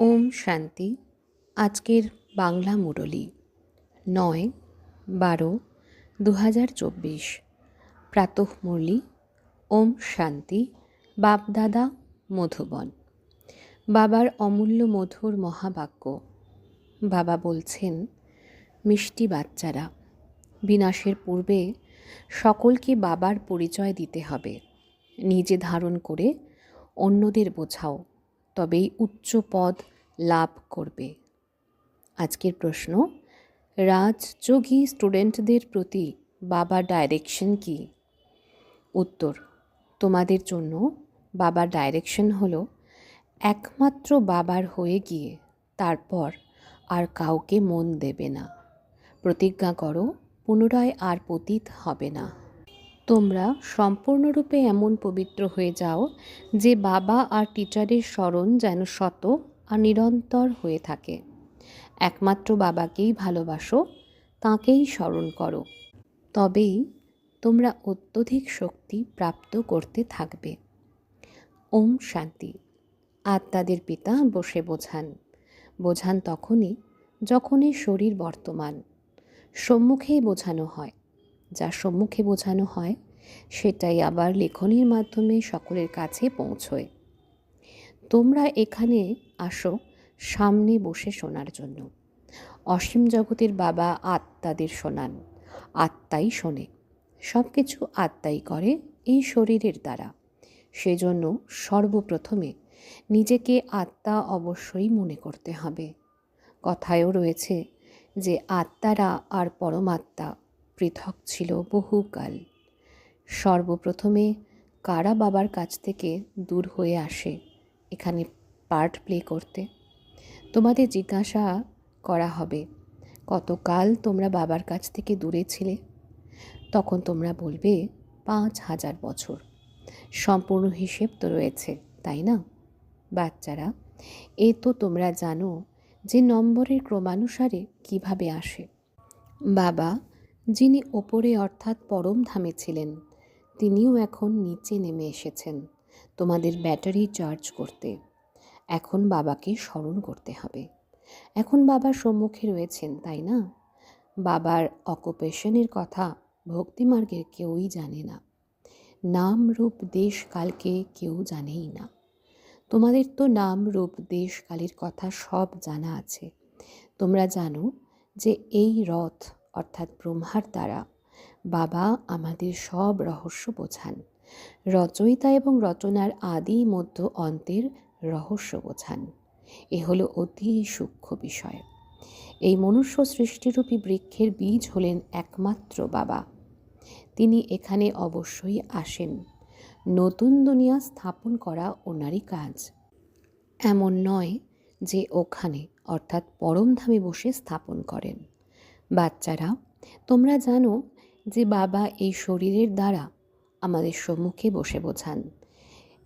ওম শান্তি। আজকের বাংলা মুরলি, নয় বারো দু হাজার চব্বিশ। প্রাতঃ মুরলি, ওম শান্তি, বাপদাদা মধুবন। বাবার অমূল্য মধুর মহাবাক্য। বাবা বলছেন, মিষ্টি বাচ্চারা, বিনাশের পূর্বে সকলকে বাবার পরিচয় দিতে হবে। নিজে ধারণ করে অন্যদের বোঝাও। তবেই উচ্চ পদ লাভ করবে। আজকের প্রশ্ন, রাজযোগী স্টুডেন্টদের প্রতি বাবার ডাইরেকশন কি? উত্তর, তোমাদের জন্য বাবার ডাইরেকশন হলো একমাত্র বাবার হয়ে গিয়ে তারপর আর কাউকে মন দেবে না। প্রতিজ্ঞা করো, পুনরায় আর পতিত হবে না। তোমরা সম্পূর্ণরূপে এমন পবিত্র হয়ে যাও যে বাবা আর টিচারের স্মরণ যেন শত আর নিরন্তর হয়ে থাকে। একমাত্র বাবাকেই ভালোবাসো, তাঁকেই স্মরণ করো। তবেই তোমরা অত্যধিক শক্তি প্রাপ্ত করতে থাকবে। ওম শান্তি। আত্মাদের পিতা বসে বোঝান। বোঝান তখনই যখনই শরীর বর্তমান। সম্মুখেই বোঝানো হয়। যা সম্মুখে বোঝানো হয়, সেটাই আবার লেখনির মাধ্যমে সকলের কাছে পৌঁছয়। তোমরা এখানে আসো সামনে বসে শোনার জন্য। অসীম জগতের বাবা আত্মাদের শোনান, আত্মাই শোনে। সব কিছু আত্মাই করে এই শরীরের দ্বারা। সেজন্য সর্বপ্রথমে নিজেকে আত্মা অবশ্যই মনে করতে হবে। কথায়ও রয়েছে যে আত্মারা আর পরমাত্মা পৃথক ছিল বহুকাল। সর্বপ্রথমে কারা বাবার কাছ থেকে দূর হয়ে আসে এখানে পার্ট প্লে করতে? তোমাদের জিজ্ঞাসা করা হবে, কতকাল তোমরা বাবার কাছ থেকে দূরে ছিলে? তখন তোমরা বলবে, পাঁচ হাজার বছর। সম্পূর্ণ হিসেব তো রয়েছে, তাই না? বাচ্চারা, এ তো তোমরা জানো যে নম্বরের ক্রমানুসারে কীভাবে আসে। বাবা যিনি ওপরে অর্থাৎ পরম ধামে ছিলেন, তিনিও এখন নিচে নেমে এসেছেন তোমাদের ব্যাটারি চার্জ করতে। এখন বাবাকে স্মরণ করতে হবে। এখন বাবার সম্মুখে রয়েছেন, তাই না? বাবার অকুপেশনের কথা ভক্তিমার্গের কেউই জানে না। নাম রূপ দেশ কালকে কেউ জানেই না। তোমাদের তো নাম রূপ দেশ কালের কথা সব জানা আছে। তোমরা জানো যে এই রথ অর্থাৎ ব্রহ্মার দ্বারা, বাবা আমাদের সব রহস্য বোঝান। রচয়িতা এবং রচনার আদি মধ্য অন্তের রহস্য বোঝান। এ হলো অতি সূক্ষ্ম বিষয়। এই মনুষ্য সৃষ্টিরূপী বৃক্ষের বীজ হলেন একমাত্র বাবা। তিনি এখানে অবশ্যই আসেন। নতুন দুনিয়া স্থাপন করা ওনারই কাজ। এমন নয় যে ওখানে, অর্থাৎ পরমধামে বসে স্থাপন করেন। বাচ্চারা, তোমরা জানো যে বাবা এই শরীরের দ্বারা আমাদের সম্মুখে বসে বোঝান।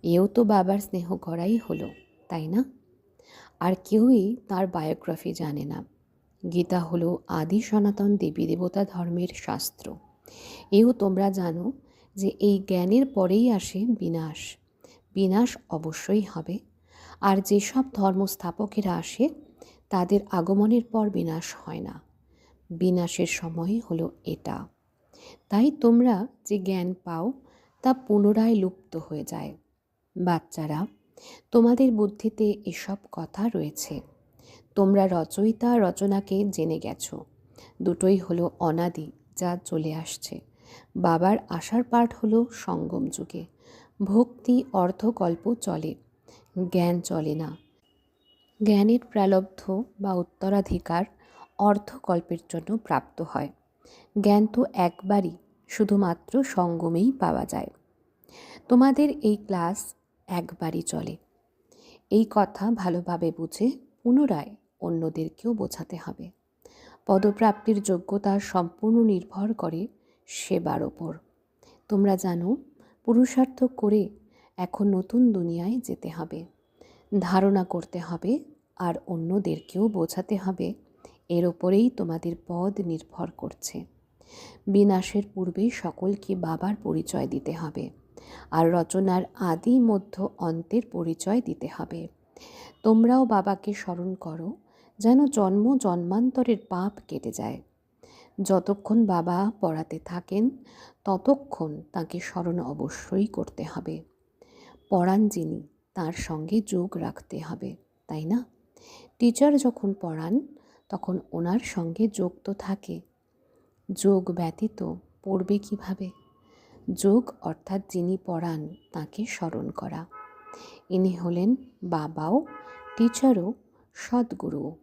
এও তো বাবার স্নেহ করাই হলো, তাই না? আর কেউই তার বায়োগ্রাফি জানে না। গীতা হলো আদি সনাতন দেবী দেবতা ধর্মের শাস্ত্র। এও তোমরা জানো যে এই জ্ঞানের পরেই আসে বিনাশ। বিনাশ অবশ্যই হবে। আর যেসব ধর্মস্থাপকেরা আসে, তাদের আগমনের পর বিনাশ হয় না। বিনাশের সময় হলো এটা। তাই তোমরা যে জ্ঞান পাও, তা পুনরায় লুপ্ত হয়ে যায়। বাচ্চারা, তোমাদের বুদ্ধিতে এসব কথা রয়েছে। তোমরা রচয়িতা রচনাকে জেনে গেছো। দুটোই হলো অনাদি যা চলে আসছে। বাবার আসার পাঠ হলো সঙ্গম যুগে। ভক্তি অর্ধকল্প চলে। জ্ঞান চলে না। জ্ঞানের প্রালব্ধ বা উত্তরাধিকার অর্ধকল্পের জন্য প্রাপ্ত হয়। জ্ঞান তো একবারই, শুধুমাত্র সঙ্গমেই পাওয়া যায়। তোমাদের এই ক্লাস একবারই চলে। এই কথা ভালোভাবে বুঝে পুনরায় অন্যদেরকেও বোঝাতে হবে। পদপ্রাপ্তির যোগ্যতা সম্পূর্ণ নির্ভর করে সেবার ওপর। তোমরা জানো, পুরুষার্থ করে এখন নতুন দুনিয়ায় যেতে হবে। ধারণা করতে হবে আর অন্যদেরকেও বোঝাতে হবে এর ওপরেই তোমাদের পদ নির্ভর করছে। বিনাশের পূর্বে সকলকে বাবার পরিচয় দিতে হবে আর রচনার আদি মধ্য অন্তের পরিচয় দিতে হবে। তোমরাও বাবাকে স্মরণ করো যেন জন্ম জন্মান্তরের পাপ কেটে যায়। যতক্ষণ বাবা পড়াতে থাকেন, ততক্ষণ তাকে স্মরণ অবশ্যই করতে হবে। পড়ান যিনি, তার সঙ্গে যোগ রাখতে হবে, তাই না? টিচার যখন পড়ান তখন ওনার সঙ্গে যোগ তো থাকে। যোগ ব্যতীত পড়বে কীভাবে? যোগ অর্থাৎ যিনি পড়ান তাকে স্মরণ করা। ইনি হলেন বাবাও, টিচারও, সদ্গুরুও।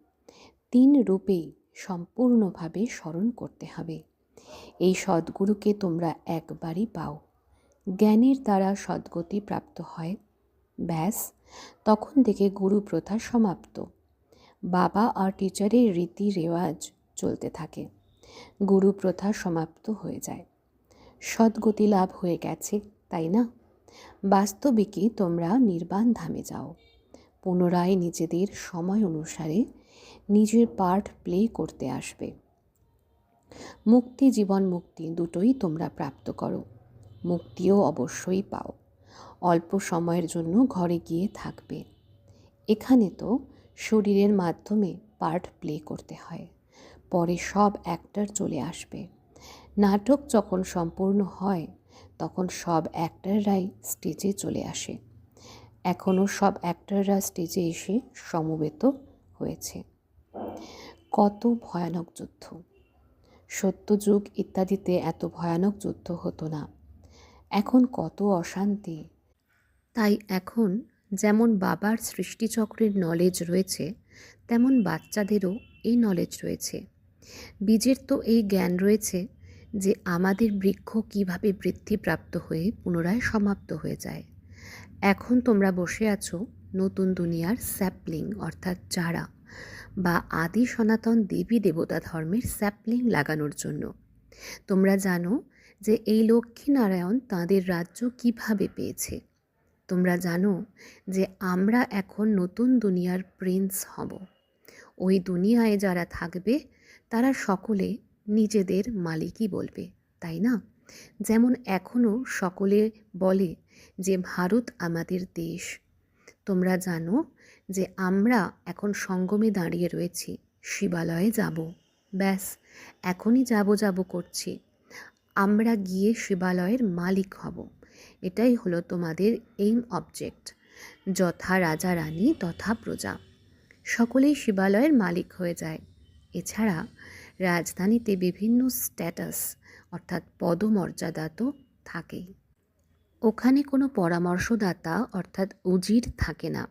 তিন রূপেই সম্পূর্ণভাবে স্মরণ করতে হবে। এই সদ্গুরুকে তোমরা একবারই পাও। জ্ঞানের দ্বারা সদ্গতি প্রাপ্ত হয়। ব্যাস, তখন থেকে গুরু প্রথা সমাপ্ত। বাবা আর টিচারের রীতি রেওয়াজ চলতে থাকে। গুরু প্রথা সমাপ্ত হয়ে যায়। সদ্গতি লাভ হয়ে গেছে, তাই না? বাস্তবিকই তোমরা নির্বাণ ধামে যাও। পুনরায় নিজেদের সময় অনুসারে নিজের পার্ট প্লে করতে আসবে। মুক্তি জীবন মুক্তি দুটোই তোমরা প্রাপ্ত করো। মুক্তিও অবশ্যই পাও। অল্প সময়ের জন্য ঘরে গিয়ে থাকবে। এখানে তো শরীরের মাধ্যমে পার্ট প্লে করতে হয়। পরে সব অ্যাক্টর চলে আসবে। নাটক যখন সম্পূর্ণ হয়, তখন সব অ্যাক্টররাই স্টেজে চলে আসে। এখনও সব অ্যাক্টররা স্টেজে এসে সমবেত হয়েছে। কত ভয়ানক যুদ্ধ। সত্যযুগ ইত্যাদিতে এত ভয়ানক যুদ্ধ হতো না। এখন কত অশান্তি। তাই এখন যেমন বাবার সৃষ্টিচক্রের নলেজ রয়েছে, তেমন বাচ্চাদেরও এই নলেজ রয়েছে। বীজের তো এই জ্ঞান রয়েছে যে আমাদের বৃক্ষ কীভাবে বৃদ্ধিপ্রাপ্ত হয়ে পুনরায় সমাপ্ত হয়ে যায়। এখন তোমরা বসে আছো নতুন দুনিয়ার স্যাপলিং অর্থাৎ চারা, বা আদি সনাতন দেবী দেবতা ধর্মের স্যাপলিং লাগানোর জন্য। তোমরা জানো যে এই লক্ষ্মীনারায়ণ তাঁদের রাজ্য কীভাবে পেয়েছে তোমরা জানো যে আমরা এখন নতুন দুনিয়ার প্রিন্স হব। ওই দুনিয়ায় যারা থাকবে, তারা সকলে নিজেদের মালিকই বলবে, তাই না? যেমন এখনও সকলে বলে যে ভারত আমাদের দেশ। তোমরা জানো যে আমরা এখন সঙ্গমে দাঁড়িয়ে রয়েছি, শিবালয়ে যাব। ব্যাস, এখনই যাব যাব করছি। আমরা গিয়ে শিবালয়ের মালিক হব। এটাই হলো তোমাদের এইম অবজেক্ট যথা রাজা রানী তথা প্রজা। সকলেই শিবালয়ের মালিক হয়ে যায়। এছাড়া রাজধানীতে বিভিন্ন স্ট্যাটাস অর্থাৎ পদমর্যাদা তো থাকেই। ওখানে কোনো পরামর্শদাতা, অর্থাৎ উজির থাকে না।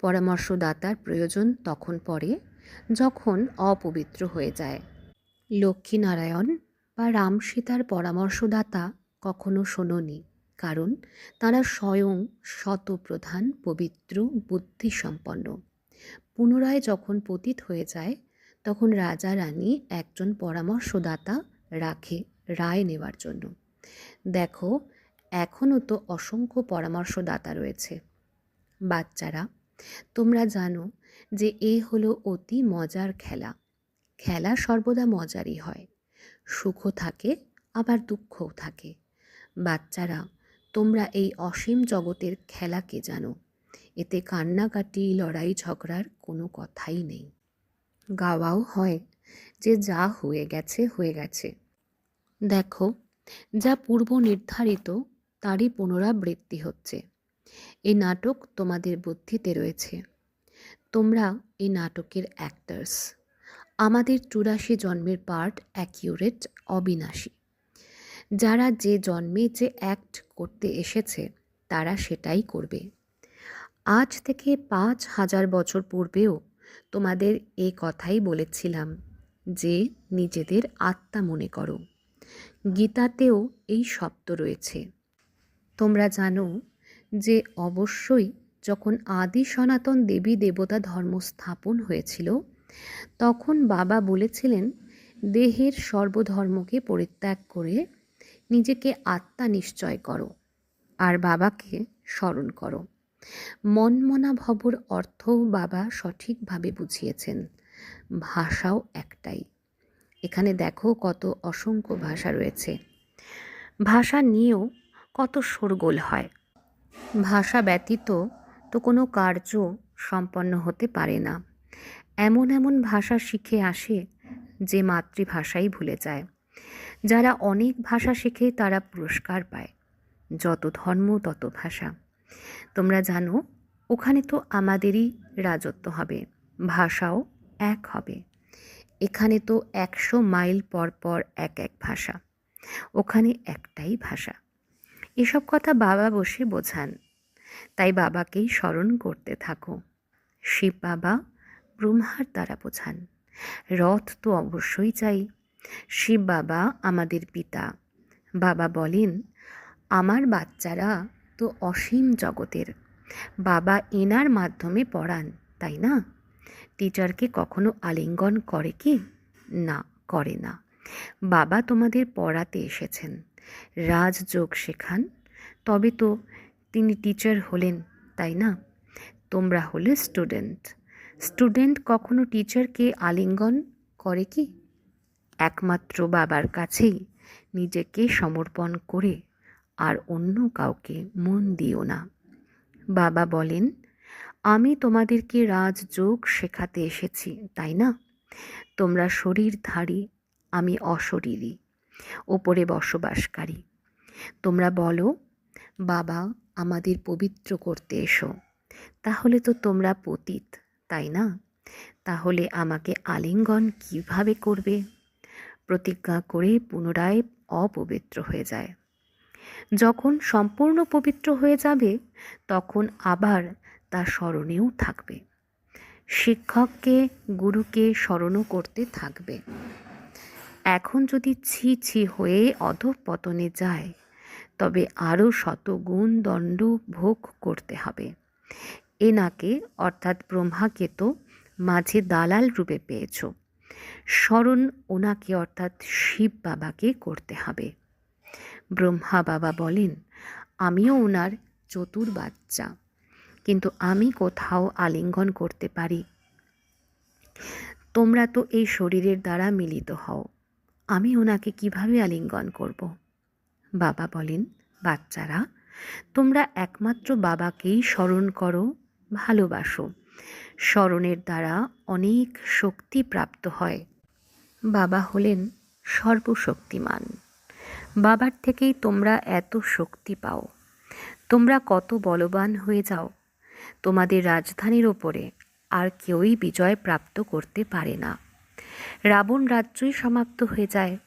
পরামর্শদাতার প্রয়োজন তখন পড়ে যখন অপবিত্র হয়ে যায়। লক্ষ্মীনারায়ণ বা রাম সীতার পরামর্শদাতা কখনো শোনোনি। কারণ তারা স্বয়ং শতপ্রধান পবিত্র, বুদ্ধিসম্পন্ন। পুনরায় যখন পতিত হয়ে যায়, তখন রাজা রানী একজন পরামর্শদাতা রাখে রায় নেওয়ার জন্য। দেখো, এখনও তো অসংখ্য পরামর্শদাতা রয়েছে। বাচ্চারা, তোমরা জানো যে এ হলো অতি মজার খেলা। খেলা সর্বদা মজারই হয়। সুখও থাকে, আবার দুঃখও থাকে। বাচ্চারা তোমরা এই অসীম জগতের খেলাকে জানো? এতে কান্নাকাটি, লড়াই, ঝগড়ার কোনো কথাই নেই। গাওয়াও হয় যে যা হয়ে গেছে হয়ে গেছে। দেখো, যা পূর্ব নির্ধারিত, তারই পুনরাবৃত্তি হচ্ছে। এই নাটক তোমাদের বুদ্ধিতে রয়েছে। তোমরা এই নাটকের অ্যাক্টার্স আমাদের চুরাশি জন্মের পার্ট অ্যাকিউরেট অবিনাশী। যারা যে জন্মে যে অ্যাক্ট করতে এসেছে, তারা সেটাই করবে। আজ থেকে পাঁচ হাজার বছর পূর্বেও তোমাদের এ কথাই বলেছিলাম যে, নিজেদের আত্মা মনে করো। গীতাতেও এই শব্দ রয়েছে। তোমরা জানো যে, অবশ্যই যখন আদি সনাতন দেবী দেবতা ধর্ম স্থাপন হয়েছিল, তখন বাবা বলেছিলেন, দেহের সর্বধর্মকে পরিত্যাগ করে নিজেকে আত্মা নিশ্চয় করো আর বাবাকে স্মরণ করো। মনমনা ভবর অর্থও বাবা সঠিকভাবে বুঝিয়েছেন। ভাষাও একটাই। এখানে দেখো কত অসংখ্য ভাষা রয়েছে। ভাষা নিয়েও কত শোরগোল হয়। ভাষা ব্যতীত তো কোনো কার্য সম্পন্ন হতে পারে না। এমন এমন ভাষা শিখে আসে যে মাতৃভাষাই ভুলে যায়। যারা অনেক ভাষা শেখে তারা পুরস্কার পায়। যত ধর্ম, তত ভাষা। তোমরা জানো, ওখানে তো আমাদেরই রাজত্ব হবে। ভাষাও এক হবে। এখানে তো একশো মাইল পর পর এক এক ভাষা। ওখানে একটাই ভাষা। এসব কথা বাবা বসে বোঝান। তাই বাবাকেই স্মরণ করতে থাকো। শিব বাবা ব্রহ্মার দ্বারা বোঝান। রথ তো অবশ্যই চাই। শিব বাবা আমাদের পিতা। বাবা বলেন, আমার বাচ্চারা তো অসীম জগতের। বাবা এনার মাধ্যমে পড়ান, তাই না? টিচারকে কখনো আলিঙ্গন করে কি? না, করে না। বাবা তোমাদের পড়াতে এসেছেন। রাজযোগ শেখান। তবে তো তিনি টিচার হলেন, তাই না? তোমরা হলে স্টুডেন্ট। স্টুডেন্ট কখনো টিচারকে আলিঙ্গন করে কি? একমাত্র বাবার কাছেই নিজেকে সমর্পণ করে আর অন্য কাউকে মন দিও না। বাবা বলেন, আমি তোমাদেরকে রাজযোগ শেখাতে এসেছি, তাই না? তোমরা শরীরধারী, আমি অশরীরী, ওপরে বসবাসকারী। তোমরা বলো, বাবা, আমাদের পবিত্র করতে এসো। তাহলে তো তোমরা পতিত, তাই না? তাহলে আমাকে আলিঙ্গন কীভাবে করবে? প্রতিজ্ঞা করে পুনরায় অপবিত্র হয়ে যায়। যখন সম্পূর্ণ পবিত্র হয়ে যাবে, তখন আবার তা স্মরণেও থাকবে। শিক্ষককে, গুরুকে স্মরণও করতে থাকবে। এখন যদি ছি ছি হয়ে অধঃপতনে যায়, তবে আরও শত গুণ দণ্ড ভোগ করতে হবে। এনাকে অর্থাৎ ব্রহ্মাকে তো মাঝে দালাল রূপে পেয়েছ। স্মরণ ওনাকে অর্থাৎ শিব বাবাকে করতে হবে। ব্রহ্মা বাবা বলেন, আমিও ওনার চতুর বাচ্চা, কিন্তু আমি কোথাও আলিঙ্গন করতে পারি। তোমরা তো এই শরীরের দ্বারা মিলিত হও, আমি ওনাকে কীভাবে আলিঙ্গন করব? বাবা বলেন, বাচ্চারা, তোমরা একমাত্র বাবাকেই স্মরণ করো, ভালোবাসো। স্মরণের দ্বারা অনেক শক্তি প্রাপ্ত হয়। বাবা হলেন সর্বশক্তিমান। বাবার থেকেই তোমরা এত শক্তি পাও। তোমরা কত বলবান হয়ে যাও। তোমাদের রাজধানীর ওপরে আর কেউই বিজয় প্রাপ্ত করতে পারে না। রাবণ রাজ্যই সমাপ্ত হয়ে যায়।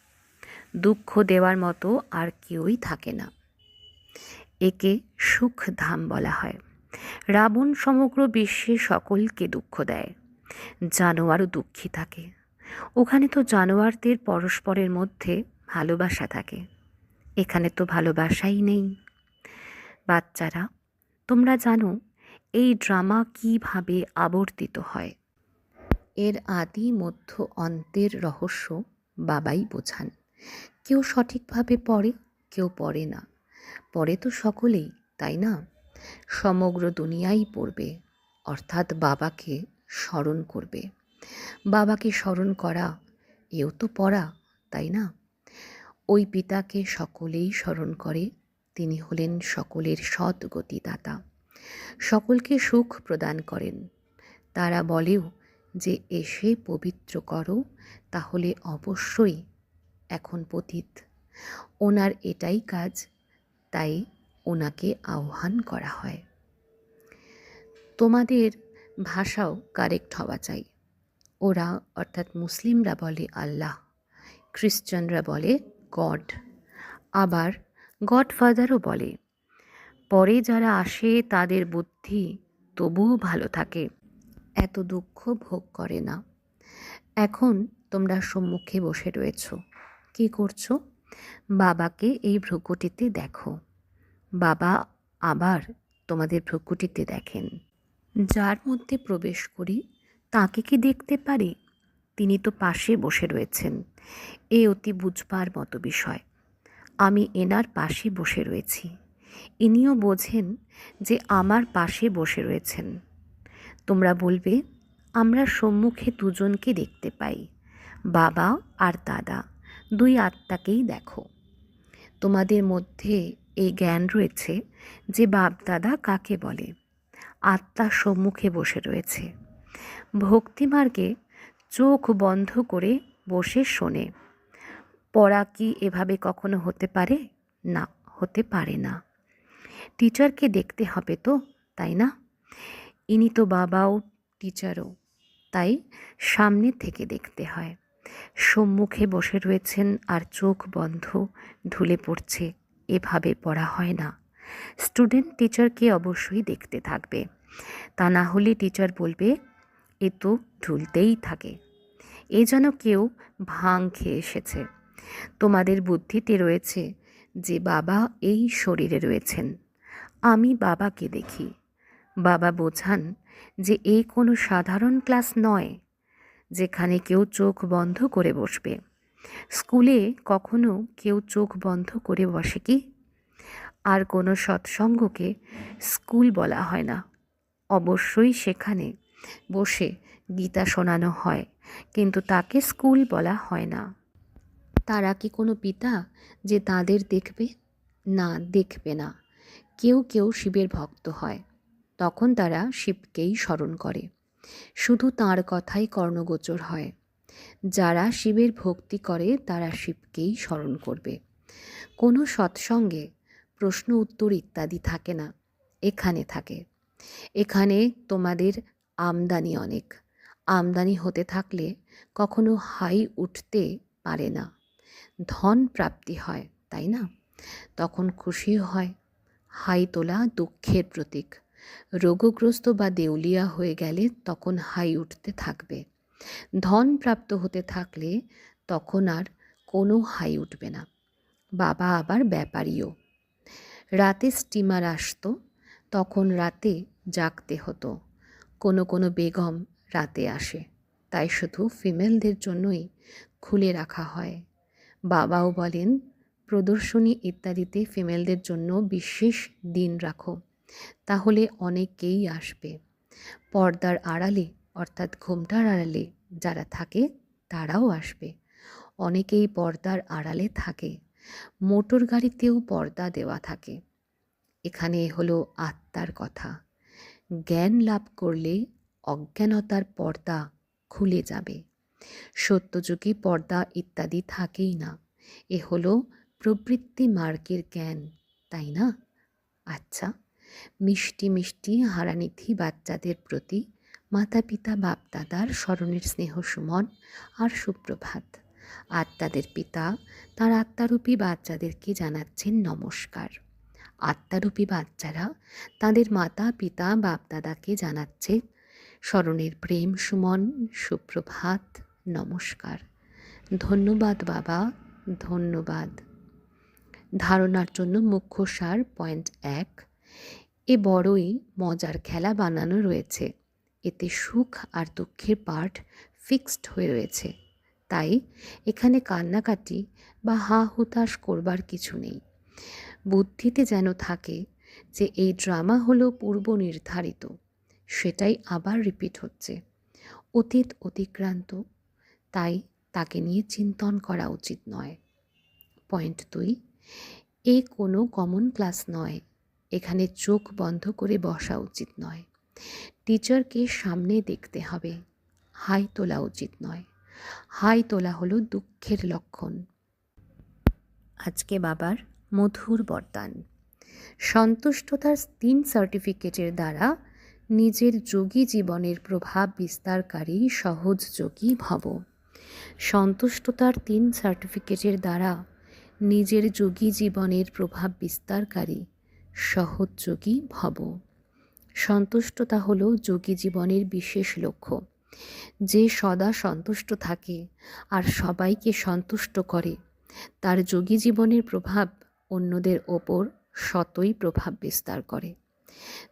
দুঃখ দেওয়ার মতো আর কেউই থাকে না। একে সুখ ধাম বলা হয়। রাবণ সমগ্র বিশ্বে সকলকে দুঃখ দেয়। জানোয়ারও দুঃখী থাকে। ওখানে তো জানোয়ারদের পরস্পরের মধ্যে ভালোবাসা থাকে। এখানে তো ভালোবাসাই নেই। বাচ্চারা, তোমরা জানো, এই ড্রামা কীভাবে আবর্তিত হয়? এর আদি মধ্য অন্তের রহস্য বাবাই বোঝান। কেউ সঠিকভাবে পড়ে, কেউ পড়ে না। পড়ে তো সকলেই, তাই না? সমগ্র দুনিয়াই পড়বে, অর্থাৎ বাবাকে স্মরণ করবে। বাবাকে স্মরণ করা, এও তো পড়া, তাই না? ওই পিতাকে সকলেই স্মরণ করে, তিনি হলেন সকলের সৎ গতিদাতা সকলকে সুখ প্রদান করেন। তারা বলেও যে, এসে পবিত্র করো, তাহলে অবশ্যই এখন পতিত। ওনার এটাই কাজ, তাই ওনাকে আহ্বান করা হয়। তোমাদের ভাষাও কারেক্ট হওয়া চাই। ওরা অর্থাৎ মুসলিমরা বলে আল্লাহ খ্রিশ্চানরা বলে গড, আবার গডফাদারও বলে। পরে যারা আসে তাদের বুদ্ধি তবুও ভালো থাকে। এত দুঃখ ভোগ করে না। এখন তোমরা সম্মুখে বসে রয়েছ। কি করছ? বাবাকে এই ভ্রুকুটিতে দেখো। বাবা আবার তোমাদের ভ্রুকুটিতে দেখেন। যার মধ্যে প্রবেশ করি, তাকে কি দেখতে পারি? তিনি তো পাশে বসে রয়েছেন। এ অতি বুঝবার মতো বিষয়। আমি এনার পাশে বসে রয়েছি। ইনিও বোঝেন যে আমার পাশে বসে রয়েছেন। তোমরা বলবে, আমরা সম্মুখে দুজনকে দেখতে পাই। বাবা আর দাদা, দুই আত্মাকেই দেখো। তোমাদের মধ্যে এই জ্ঞান রয়েছে যে বাপ দাদা কাকে বলে? আত্মা সম্মুখে বসে রয়েছে। ভক্তিমার্গে চোখ বন্ধ করে বসে শোনে। পড়া কি এভাবে কখনো হতে পারে? না, হতে পারে না। টিচারকে দেখতে হবে তো, তাই না? ইনি তো বাবাও টিচারও, তাই সামনে থেকে দেখতে হয়। সম্মুখে বসে রয়েছেন আর চোখ বন্ধ ঢুলে পড়ছে। এভাবে পড়া হয় না। স্টুডেন্ট টিচারকে অবশ্যই দেখতে থাকবে। তা না হলে টিচার বলবে, এ তো ঢুলতেই থাকে। এ যেন কেউ ভাং খেয়ে এসেছে। তোমাদের বুদ্ধিতে রয়েছে যে বাবা এই শরীরে রয়েছেন। আমি বাবাকে দেখি। বাবা বোঝান যে এই কোনো সাধারণ ক্লাস নয়, যেখানে কেউ চোখ বন্ধ করে বসবে। স্কুলে কখনো কেউ চোখ বন্ধ করে বসে কি? আর কোনো সৎসঙ্গকে স্কুল বলা হয় না। অবশ্যই সেখানে বসে গীতা শোনানো হয়, কিন্তু তাকে স্কুল বলা হয় না। তারা কি কোনো পিতা যে তাদের দেখবে? না দেখবে না। কেউ কেউ শিবের ভক্ত হয়, তখন তারা শিবকেই স্মরণ করে। শুধু তার কথাই কর্ণগোচর হয়। যারা শিবের ভক্তি করে, তারা শিবকেই স্মরণ করবে। কোনো সৎসঙ্গে প্রশ্ন, উত্তর ইত্যাদি থাকে না। এখানে থাকে। এখানে তোমাদের আমদানি অনেক। আমদানি হতে থাকলে কখনো হাই উঠতে পারে না। ধন প্রাপ্তি হয়, তাই না? তখন খুশিও হয়। হাই তোলা দুঃখের প্রতীক। রোগগ্রস্ত বা দেউলিয়া হয়ে গেলে তখন হাই উঠতে থাকবে। ধন প্রাপ্ত হতে থাকলে তখন আর কোনো হাই উঠবে না। বাবা আবার ব্যাপারীও। রাতে স্টিমার আসতো, তখন রাতে জাগতে হতো। কোনো কোনো বেগম রাতে আসে, তাই শুধু ফিমেলদের জন্যই খুলে রাখা হয়। বাবাও বলেন, প্রদর্শনী ইত্যাদিতে ফিমেলদের জন্য বিশেষ দিন রাখো, তাহলে অনেকেই আসবে। পর্দার আড়ালে অর্থাৎ ঘোমটার আড়ালে যারা থাকে, তারাও আসবে। অনেকেই পর্দার আড়ালে থাকে। মোটর গাড়িতেও পর্দা দেওয়া থাকে। এখানে হলো আত্মার কথা। জ্ঞান লাভ করলে অজ্ঞানতার পর্দা খুলে যাবে। সত্যযুগে পর্দা ইত্যাদি থাকেই না। এ হলো প্রবৃত্তি মার্গের জ্ঞান, তাই না? আচ্ছা মিষ্টি মিষ্টি হারানিধি বাচ্চাদের প্রতি মাতা পিতা বাপদাদার স্মরণের স্নেহ সুমন আর সুপ্রভাত। আত্মাদের পিতা, তার আত্মারূপী বাচ্চাদেরকে জানাচ্ছেন নমস্কার। আত্মারূপী বাচ্চারা তাদের মাতা পিতা বাপদাদাকে জানাচ্ছে স্মরণের প্রেম সুমন, সুপ্রভাত, নমস্কার। ধন্যবাদ বাবা, ধন্যবাদ। ধারণার জন্য মুখ্য সার পয়েন্ট এক, এ বড়ই মজার খেলা বানানো রয়েছে। এতে সুখ আর দুঃখের পার্ট ফিক্সড হয়ে রয়েছে। তাই এখানে কান্নাকাটি বা হা হুতাশ করবার কিছু নেই। বুদ্ধিতে যেন থাকে যে এই ড্রামা হলো পূর্ব নির্ধারিত, সেটাই আবার রিপিট হচ্ছে। অতীত অতিক্রান্ত, তাই তাকে নিয়ে চিন্তন করা উচিত নয়। পয়েন্ট দুই, এ কোনো কমন ক্লাস নয়, এখানে চোখ বন্ধ করে বসা উচিত নয়। টিচারকে সামনে দেখতে হবে। হাই তোলা উচিত নয়। হাই তোলা হলো দুঃখের লক্ষণ। আজকে বাবার মধুর বরদান। সন্তুষ্টতার তিন সার্টিফিকেটের দ্বারা নিজের যোগী জীবনের প্রভাব বিস্তারকারী সহজ যোগী ভব। সন্তুষ্টতার তিন সার্টিফিকেটের দ্বারা নিজের যোগী জীবনের প্রভাব বিস্তারকারী সহযোগী ভব। সন্তুষ্টতা হল যোগী জীবনের বিশেষ লক্ষ্য। যে সদা সন্তুষ্ট থাকে আর সবাইকে সন্তুষ্ট করে, তার যোগী জীবনের প্রভাব অন্যদের ওপর শতই প্রভাব বিস্তার করে।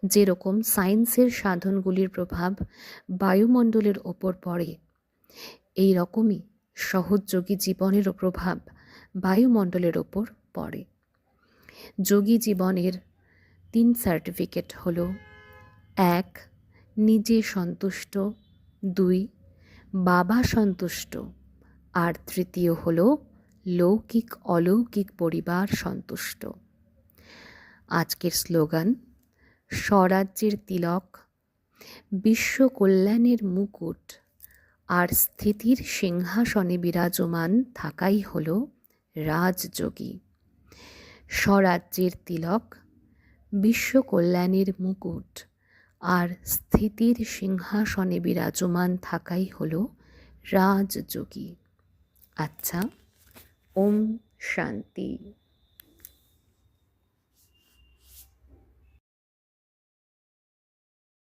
যেরকম সায়েন্সের সাধনগুলির প্রভাব বায়ুমণ্ডলের ওপর পড়ে, এই রকমই সহযোগী জীবনেরও প্রভাব বায়ুমণ্ডলের ওপর পড়ে। যোগী জীবনের তিন সার্টিফিকেট হলো এক, নিজে সন্তুষ্ট। দুই, বাবা সন্তুষ্ট। আর তৃতীয় হল, লৌকিক অলৌকিক পরিবার সন্তুষ্ট। আজকের স্লোগান, স্বরাজ্যের তিলক, বিশ্ব কল্যাণের মুকুট। আর স্থিতির সিংহাসনে বিরাজমান থাকাই হল রাজযোগী। স্বরাজ্যের তিলক, বিশ্ব কল্যাণের মুকুট। আর স্থিতির সিংহাসনে বিরাজমান থাকাই হল রাজযোগী। আচ্ছা ওম শান্তি।